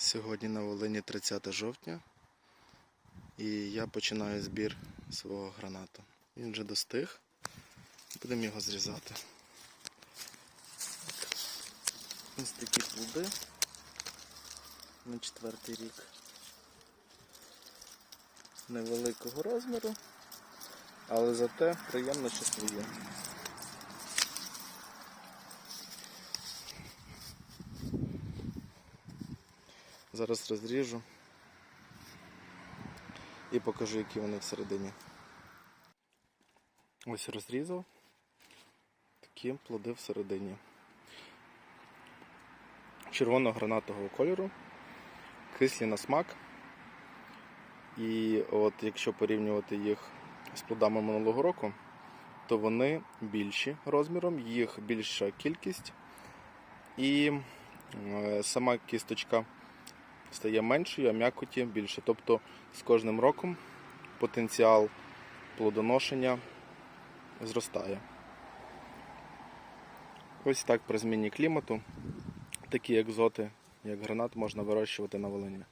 Сьогодні на Волині 30 жовтня і я починаю збір свого гранату. Він вже достиг. Будемо його зрізати. Ось такі плоди на четвертий рік. Невеликого розміру, але зате приємно, що свої. Зараз розріжу і покажу, які вони всередині. Ось розрізав. Такі плоди всередині. Червоно-гранатового кольору, кислі на смак. І от якщо порівнювати їх з плодами минулого року, то вони більші розміром, їх більша кількість. І е, сама кісточка стає меншою, а м'якоті більше. Тобто з кожним роком потенціал плодоношення зростає. Ось так при зміні клімату такі екзоти, як гранат, можна вирощувати на Волині.